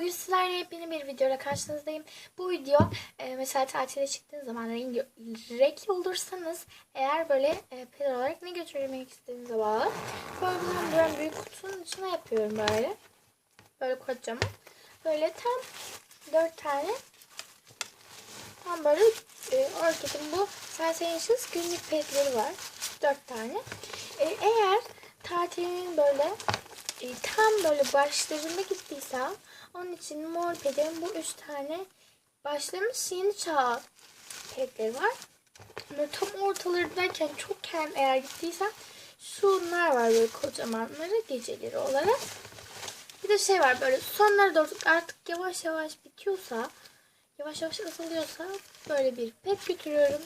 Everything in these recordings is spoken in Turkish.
Bugün sizlerle yepyeni bir videoyla karşınızdayım. Bu video e, mesela tatile çıktığınız zaman renkli olursanız eğer böyle e, peder olarak ne götürmek istediğinize bağlı. Ben böyle büyük kutunun içine yapıyorum böyle. Böyle kocaman. Böyle tam dört tane tam böyle e, Orchid'in bu Sensations günlük petleri var. Dört tane. E, eğer tatilin böyle e, tam böyle başlarında gittiysem onun için mor pederin bu üç tane başlamış yeni çağ pedleri var. Böyle tam ortalarındayken çokken eğer gittiysem şunlar var böyle kocamanları geceleri olarak. Bir de şey var böyle sonlara doğru artık yavaş yavaş bitiyorsa yavaş yavaş azalıyorsa böyle bir pet götürüyorum.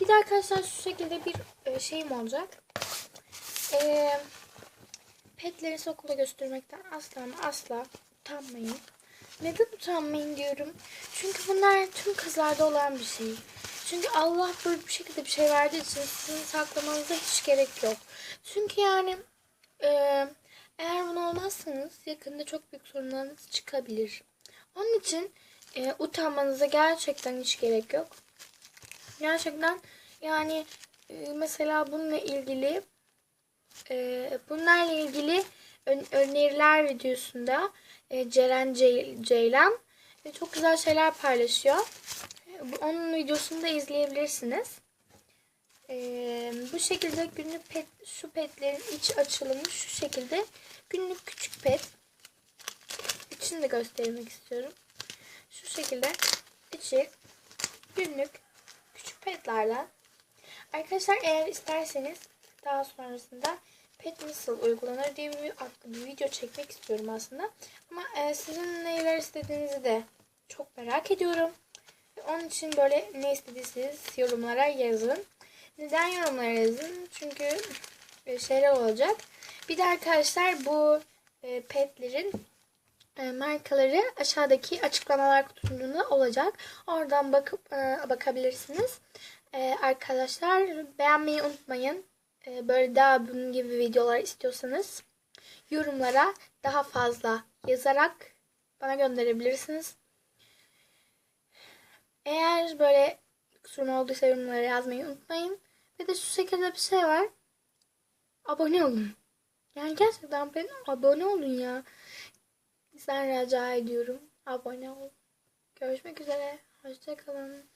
Bir de arkadaşlar şu şekilde bir e, şeyim olacak. Eee petleri okulda göstermekten asla ama asla utanmayın. Neden utanmayın diyorum. Çünkü bunlar tüm kızlarda olan bir şey. Çünkü Allah böyle bir şekilde bir şey verdiği için sizin saklamanıza hiç gerek yok. Çünkü yani e, eğer bunu olmazsanız yakında çok büyük sorunlarınız çıkabilir. Onun için e, utanmanıza gerçekten hiç gerek yok. Gerçekten yani e, mesela bununla ilgili e, bunlarla ilgili ön- öneriler videosunda e, Ceren Ce- Ceylan e, çok güzel şeyler paylaşıyor. E, onun videosunu da izleyebilirsiniz. E, bu şekilde günlük pet, şu petlerin iç açılımı şu şekilde. Günlük küçük pet. İçini de göstermek istiyorum. Şu şekilde içi günlük küçük petlerden. Arkadaşlar eğer isterseniz daha sonrasında pet nasıl uygulanır diye bir, bir video çekmek istiyorum aslında. Ama e, sizin neler istediğinizi de çok merak ediyorum. Onun için böyle ne istediyseniz yorumlara yazın. Neden yorumlara yazın? Çünkü şeyler olacak. Bir de arkadaşlar bu e, petlerin e, markaları aşağıdaki açıklamalar kutusunda olacak. Oradan bakıp e, bakabilirsiniz. E, arkadaşlar beğenmeyi unutmayın. E, böyle daha bunun gibi videolar istiyorsanız yorumlara daha fazla yazarak bana gönderebilirsiniz. Eğer böyle kusurum olduysa yorumlara yazmayı unutmayın. Ve de şu şekilde bir şey var. Abone olun. Yani gerçekten ben abone olun ya. Sizden rica ediyorum. Abone olun. Görüşmek üzere. Hoşçakalın.